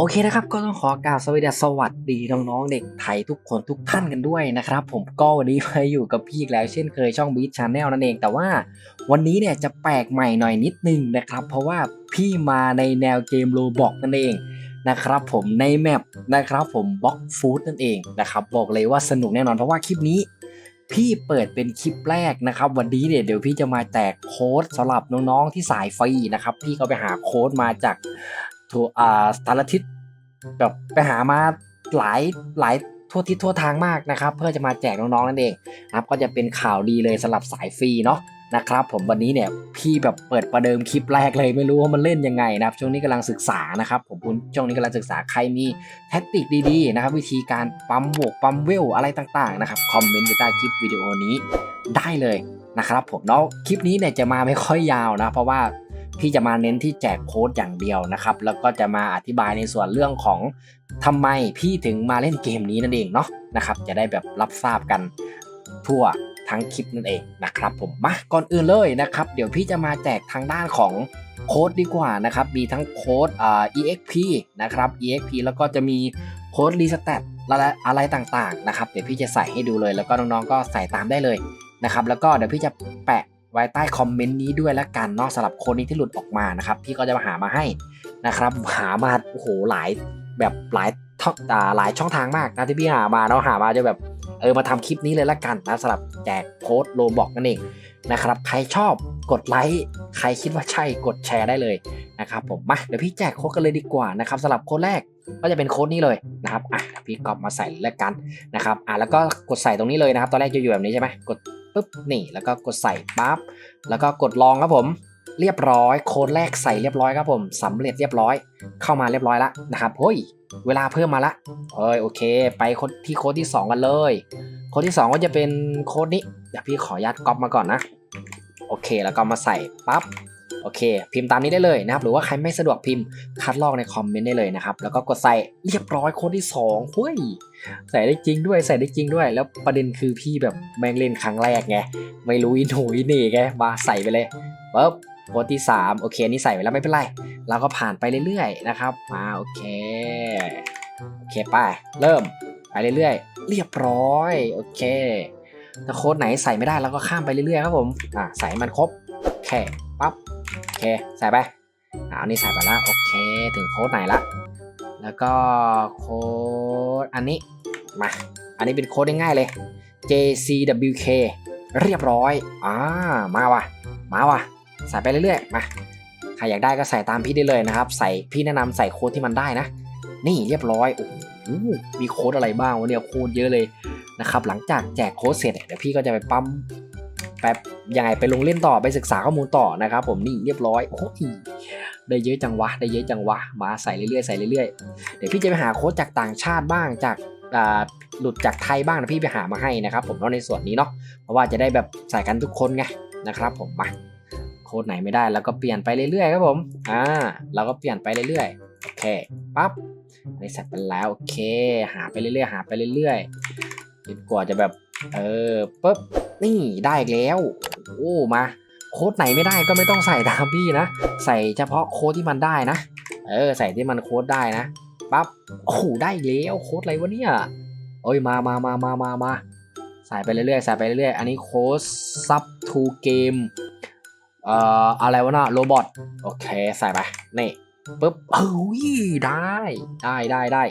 โอเคนะครับก็ต้องขอกล่าวสวัสดีสวัสดีน้องๆเด็กไทยทุกคนทุกท่านกันด้วยนะครับผมก็วันนี้มาอยู่กับพี่อีกแล้วเช่นเคยช่องบีช c นแนลนั่นเองแต่ว่าวันนี้เนี่ยจะแปลกใหม่หน่อยนิดนึงนะครับ เพราะว่าพี่มาในแนวเกมโลบอกนั่นเองนะครับผมในแมปนะครับผมบล็อกฟู้ดนั่นเองนะครับบอกเลยว่าสนุกแน่นอนเพราะว่าคลิปนี้พี่เปิดเป็นคลิปแรกนะครับ วันนี้เนี่ยเดี๋ยวพี่จะมาแจกโค้ดสำหรับน้องๆที่สายฟรีนะครับพี่ก็ไปหาโค้ดมาจาก ทัวอ่าสารทิศแบบไปหามาหลายหลายทั่วทิศทั่วทางมากนะครับ เพื่อจะมาแจกน้องๆนั่นเองนะครับก็จะเป็นข่าวดีเลยสำหรับสายฟรีเนาะนะครับ ผมวันนี้เนี่ยพี่แบบเปิดประเดิมคลิปแรกเลยไม่รู้ว่ามันเล่นยังไงนะครับ ช่วงนี้กำลังศึกษานะครับผมช่วงนี้กำลังศึกษาใครมีแทคติกดีๆนะครับ วิธีการปั๊มบวกปั๊มเวลอะไรต่างๆนะครับคอมเมนต์ไว้ใต้คลิปวิดีโอนี้ได้เลยนะครับผมเนาะคลิปนี้เนี่ยจะมาไม่ค่อยยาวนะ เพราะว่า พี่จะมาเน้นที่แจกโค้ดอย่างเดียวนะครับ แล้วก็จะมาอธิบายในส่วนเรื่องของทำไมพี่ถึงมาเล่นเกมนี้นั่นเองเนาะนะครับ จะได้แบบรับทราบกันทั่วทั้งคลิปนั่นเองนะครับผมมาก่อนอื่นเลยนะครับ เดี๋ยวพี่จะมาแจกทางด้านของโค้ดดีกว่านะครับ มีทั้งโค้ดอ่า exp นะครับ exp แล้วก็จะมีโค้ดรีสแตทอะไรต่างๆนะครับ เดี๋ยวพี่จะใส่ให้ดูเลย แล้วก็น้องๆก็ใส่ตามได้เลยนะครับ แล้วก็เดี๋ยวพี่จะแปะ ไว้ใต้คอมเมนต์นี้ด้วยละกันเนาะสำหรับโค้ดนี้ที่หลุดออกมานะครับ พี่ก็จะมาหามาให้นะครับ หามาโอ้โหหลายแบบหลายท่องอ่าหลายช่องทางมากนะที่พี่หามาเนาะหามาจะแบบเออมาทำคลิปนี้เลยละกันนะสำหรับแจกโค้ดโลบอกนั่นเองนะครับ ใครชอบกดไลค์ใครคิดว่าใช่กดแชร์ได้เลยนะครับผมมาเดี๋ยวพี่แจกโค้ดกันเลยดีกว่านะครับสำหรับโค้ดแรกก็จะเป็นโค้ดนี้เลยนะครับอะพี่ก๊อปมาใส่แล้วกันนะครับอะแล้วก็กดใส่ตรงนี้เลยนะครับ ตอนแรกจะอยู่แบบนี้ใช่ไหมกด ปุ๊บนี่แล้วก็กดใส่ปั๊บแล้วก็กดลองครับผม เรียบร้อยโค้ดแรกใส่เรียบร้อยครับผมสำเร็จเรียบร้อย เข้ามาเรียบร้อยแล้วนะครับเฮ้ยเวลาเพิ่มมาละเฮ้ยโอเค ไปโค้ดที่โค้ดที่ 2 กันเลย โค้ดที่ 2 ก็จะเป็นโค้ดนี้เดี๋ยวพี่ขออนุญาตก๊อปมาก่อนนะ โอเคแล้วก็มาใส่ปั๊บ โอเค พิมพ์ตามนี้ได้เลยนะครับ หรือว่าใครไม่สะดวกพิมพ์คัดลอกในคอมเมนต์ได้เลยนะครับ แล้วก็กดใส่เรียบร้อยโค้ดที่2เฮ้ยใส่ได้จริงด้วยใส่ได้จริงด้วย แล้วประเด็นคือพี่แบบแม่งเล่นครั้งแรกไง ไม่รู้อินโหยนี่ไงมาใส่ไปเลยปุ๊บโค้ดที่ 3 โอเคนี่ใส่ไปแล้วไม่เป็นไร เราก็ผ่านไปเรื่อยๆนะครับมาโอเค โอเคไป เริ่มไปเรื่อยๆ เรียบร้อย โอเค ถ้าโค้ดไหนใส่ไม่ได้เราก็ข้ามไปเรื่อยๆครับผม อ่าใส่มันครบโอเคปั๊บ โอเค ใส่ไปอ่านี้ใส่ไปแล้วโอเค ถึงโค้ดไหนละ แล้วก็โค้ดอันนี้ มา อันนี้เป็นโค้ดง่ายๆเลย JCWK เรียบร้อย อ่า มาว่ะ มาว่ะ ใส่ไปเรื่อยๆ มา ใครอยากได้ก็ใส่ตามพี่ได้เลยนะครับ ใส่พี่แนะนำใส่โค้ดที่มันได้นะ นี่เรียบร้อย โอ้โห มีโค้ดอะไรบ้างวะเนี่ย โค้ดเยอะเลยนะครับ หลังจากแจกโค้ดเสร็จเดี๋ยวพี่ก็จะไปปั๊ม แป๊บยังไงไปลงเล่นต่อไปศึกษาข้อมูลต่อนะครับผมนี่เรียบร้อยโอ้ยได้เยอะจังวะได้เยอะจังวะมาใส่เรื่อยๆใส่เรื่อยๆเดี๋ยวพี่จะไปหาโค้ดจากต่างชาติบ้างจากหลุดจากไทยบ้างนะพี่ไปหามาให้นะครับ ผมเนาะในส่วนนี้เนาะเพราะว่าจะได้แบบใส่กันทุกคนไงนะครับผมมาโค้ดไหนไม่ได้แล้วก็เปลี่ยนไปเรื่อยๆครับผมอ่าเราก็เปลี่ยนไปเรื่อยๆโอเคปั๊บอันนี้เสร็จไปแล้วโอเค หาไปเรื่อยๆหาไปเรื่อยๆจนกว่าจะแบบเออปุ๊บ นี่ได้อีกแล้ว โอ้มา โค้ดไหนไม่ได้ก็ไม่ต้องใส่ตามพี่นะ ใส่เฉพาะโค้ดที่มันได้นะ เออ ใส่ที่มันโค้ดได้นะปั๊บโอ้โหได้แล้วโค้ดอะไรวะเนี่ยโอ้ยมามามามามามาใส่ไปเรื่อยๆใส่ไปเรื่อยๆอันนี้โค้ดซับทูเกมเอ่ออะไรวะน่ะโรบอทโอเคใส่ไปนี่ปุ๊บเฮ้ยได้ได้ได้ได้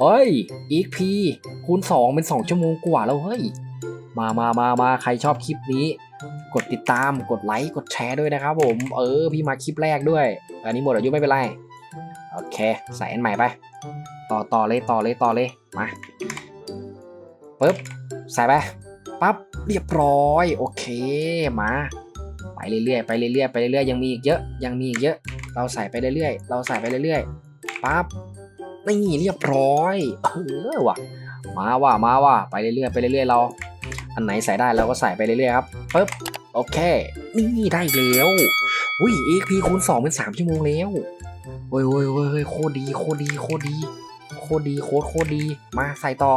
เอ้ย EP คูณ2เป็น 2 ชั่วโมงกว่าแล้วเฮ้ย มามามามาใครชอบคลิปนี้ กดติดตามกดไลค์กดแชร์ด้วยนะครับผม เออ พี่มาคลิปแรกด้วย อันนี้หมดอายุไม่เป็นไร โอเค ใส่อันใหม่ไป ต่อต่อเลยต่อเลยต่อเลยมาปุ๊บใส่ไปปั๊บเรียบร้อย โอเคมาไปเรื่อยๆไปเรื่อยๆไปเรื่อยๆยังมีอีกเยอะยังมีอีกเยอะ เราใส่ไปเรื่อยๆเราใส่ไปเรื่อยๆปั๊บนี่เรียบร้อยเออว่ะมาว่ะมาว่ะไปเรื่อยๆไปเรื่อยๆเรา อันไหนใส่ได้เราก็ใส่ไปเรื่อยๆครับปึ๊บโอเค นี่ได้แล้วอุ้ย XP คูณ2เป็น 3 ชั่วโมงแล้วโอ้ยโอ้ยโอ้ยโคตรดีโคตรดีโคตรดีโคตรดีโคตรโคตรดีมาใส่ต่อ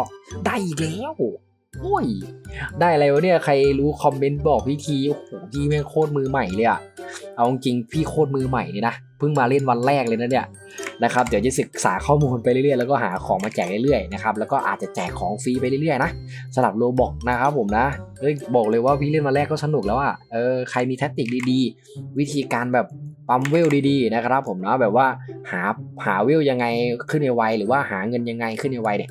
ได้อีกแล้วโอ้ย ได้อะไรวะเนี่ยใครรู้คอมเมนต์บอกพี่ทีโอ้โหพี่แม่งโคตรมือใหม่เลยอะเอาจริงพี่โคตรมือใหม่เลยนะเพิ่งมาเล่นวันแรกเลยนะเนี่ย นะครับเดี๋ยวจะศึกษาข้อมูลไปเรื่อยๆแล้วก็หาของมาแจกเรื่อยๆนะครับแล้วก็อาจจะแจกของฟรีไปเรื่อยๆนะสำหรับโลบอกนะครับผมนะเฮ้ยบอกเลยว่าพี่เล่นมาแรกก็สนุกแล้วอะเออใครมีแทคติกดีๆ วิธีการแบบปั๊มเวลดีๆนะครับผมนะแบบว่าหาหาเวลยังไงขึ้นในไวหรือว่าหาเงินยังไงขึ้นในไวเนี่ย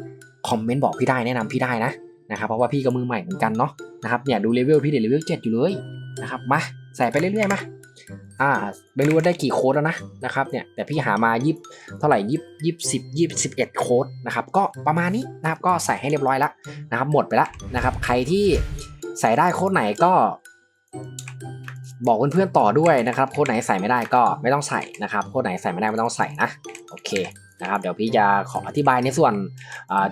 คอมเมนต์บอกพี่ได้แนะนำพี่ได้นะนะครับเพราะว่าพี่ก็มือใหม่เหมือนกันเนาะนะครับเนี่ยดูเลเวลพี่เดี๋ยวเลเวลเจ็ดอยู่เลยนะครับมาใส่ไปเรื่อยๆมา อ่าไม่รู้ว่าได้กี่โค้ดแล้วนะนะครับเนี่ยแต่พี่หามายิบเท่าไหร่ยิบยิบสิบยิบสิบเอ็ดโค้ดนะครับก็ประมาณนี้นะครับก็ใส่ให้เรียบร้อยแล้วนะครับหมดไปแล้วนะครับใครที่ใส่ได้โค้ดไหนก็ บอกเพื่อนๆต่อด้วยนะครับโค้ดไหนใส่ไม่ได้ก็ไม่ต้องใส่นะครับโค้ดไหนใส่ไม่ได้ไม่ต้องใส่นะโอเค นะครับเดี๋ยวพี่จะขออธิบายในส่วน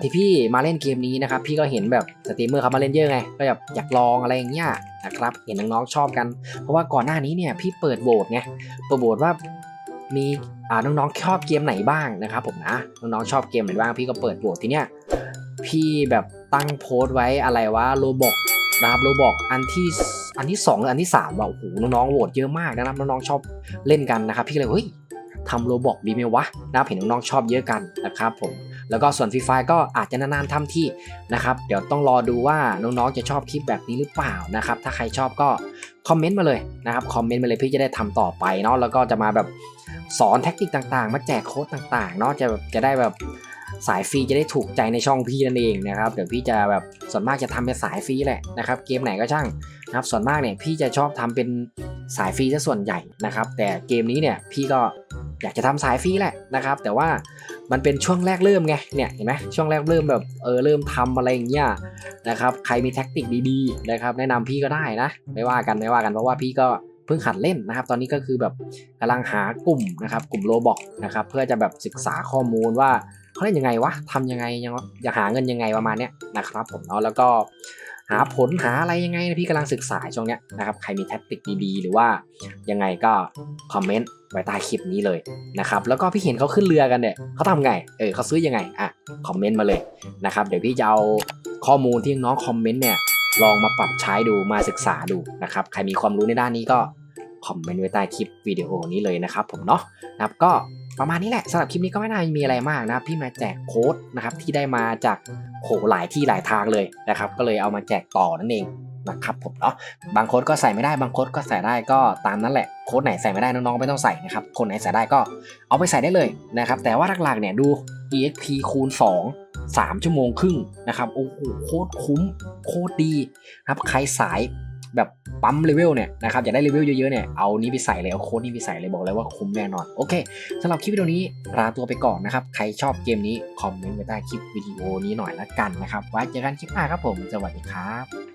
ที่พี่มาเล่นเกมนี้นะครับพี่ก็เห็นแบบสตรีมเมอร์เขามาเล่นเยอะไงก็แบบอยากลองอะไรอย่างเงี้ยนะครับเห็นน้องๆชอบกัน เพราะว่าก่อนหน้านี้เนี่ยพี่เปิดโหวตไงเปิดโหวตว่ามีน้องๆชอบเกมไหนบ้างนะครับผมนะน้องๆชอบเกมไหนบ้างพี่ก็เปิดโหวตทีเนี้ยพี่แบบตั้งโพสต์ไว้อะไรว่าโลบอกนะครับโลบอกอันที่อันที่2หรืออันที่3ว่าโอ้โหน้องๆโหวตเยอะมากนะครับน้องๆชอบเล่นกันนะครับพี่เลยเฮ้ย ทำโลบอกดีไหมวะนะครับเห็นน้องๆชอบเยอะกันนะครับผม แล้วก็ส่วนฟรีไฟก็อาจจะนานๆทำที่นะครับเดี๋ยวต้องรอดูว่าน้องๆจะชอบคลิปแบบนี้หรือเปล่านะครับถ้าใครชอบก็คอมเมนต์มาเลยนะครับคอมเมนต์มาเลยพี่จะได้ทำต่อไปเนาะแล้วก็จะมาแบบสอนแท็กติกต่างๆ มาแจกโค้ดต่างๆเนาะจะแบบจะได้แบบสายฟรีจะได้ถูกใจในช่องพี่นั่นเองนะครับเดี๋ยวพี่จะแบบส่วนมากจะทำเป็นสายฟรีแหละนะครับเกมไหนก็ช่างนะครับส่วนมากเนี่ยพี่จะชอบทำเป็นสายฟรีซะส่วนใหญ่นะครับแต่เกมนี้เนี่ยพี่ก็ อยากจะทำสายฟรีแหละนะครับ แต่ว่ามันเป็นช่วงแรกเริ่มไงเนี่ยเห็นไหมช่วงแรกเริ่มแบบเออเริ่มทำอะไรอย่างเงี้ยนะครับใครมีแท็กติกดีๆนะครับแนะนำพี่ก็ได้นะไม่ว่ากันไม่ว่ากันเพราะว่าพี่ก็เพิ่งหัดเล่นนะครับ ตอนนี้ก็คือแบบกำลังหากลุ่มนะครับ กลุ่มโลบอกนะครับเพื่อจะแบบศึกษาข้อมูลว่าเขาเล่นยังไงวะทำยังไงยังอยากหาเงินยังไงประมาณเนี้ยนะครับผมเนาะแล้วก็ หาผลหาอะไรยังไงพี่กำลังศึกษาช่วงเนี้ยนะครับใครมีแท็กติกดีๆหรือว่ายังไงก็คอมเมนต์ไว้ใต้คลิปนี้เลยนะครับแล้วก็พี่เห็นเขาขึ้นเรือกันเนี่ยเขาทำไงเออเขาซื้อยังไงอะคอมเมนต์มาเลยนะครับเดี๋ยวพี่จะเอาข้อมูลที่น้องคอมเมนต์เนี่ยลองมาปรับใช้ดูมาศึกษาดูนะครับใครมีความรู้ในด้านนี้ก็คอมเมนต์ไว้ใต้คลิปวิดีโอนี้เลยนะครับผมเนาะนะครับก็ ประมาณนี้แหละสำหรับคลิปนี้ก็ไม่น่ามีอะไรมากนะพี่มาแจกโค้ดนะครับที่ได้มาจากโหหลายที่หลายทางเลยนะครับ ก็เลยเอามาแจกต่อนั่นเองนะครับผมเนาะบางโค้ดก็ใส่ไม่ได้บางโค้ดก็ใส่ได้ก็ตามนั้นแหละโค้ดไหนใส่ไม่ได้น้องๆไม่ต้องใส่นะครับคนไหนใส่ได้ก็เอาไปใส่ได้เลยนะครับแต่ว่าหลักๆเนี่ยดู EXP คูณ 2 3 ชั่วโมงครึ่งนะครับโอ้โหโคตรคุ้มโคตรดีครับใครสาย แบบปั๊มเลเวลเนี่ยนะครับอยากได้เลเวลเยอะๆเนี่ยเอานี้ไปใส่เลยเอาโค้ดนี้ไปใส่เลยบอกเลยว่าคุ้มแน่นอนโอเคสำหรับคลิปวิดีโอนี้ลาตัวไปก่อนนะครับใครชอบเกมนี้คอมเมนต์ไว้ใต้คลิปวิดีโอนี้หน่อยละกันนะครับไว้เจอกันคลิปหน้าครับผมสวัสดีครับ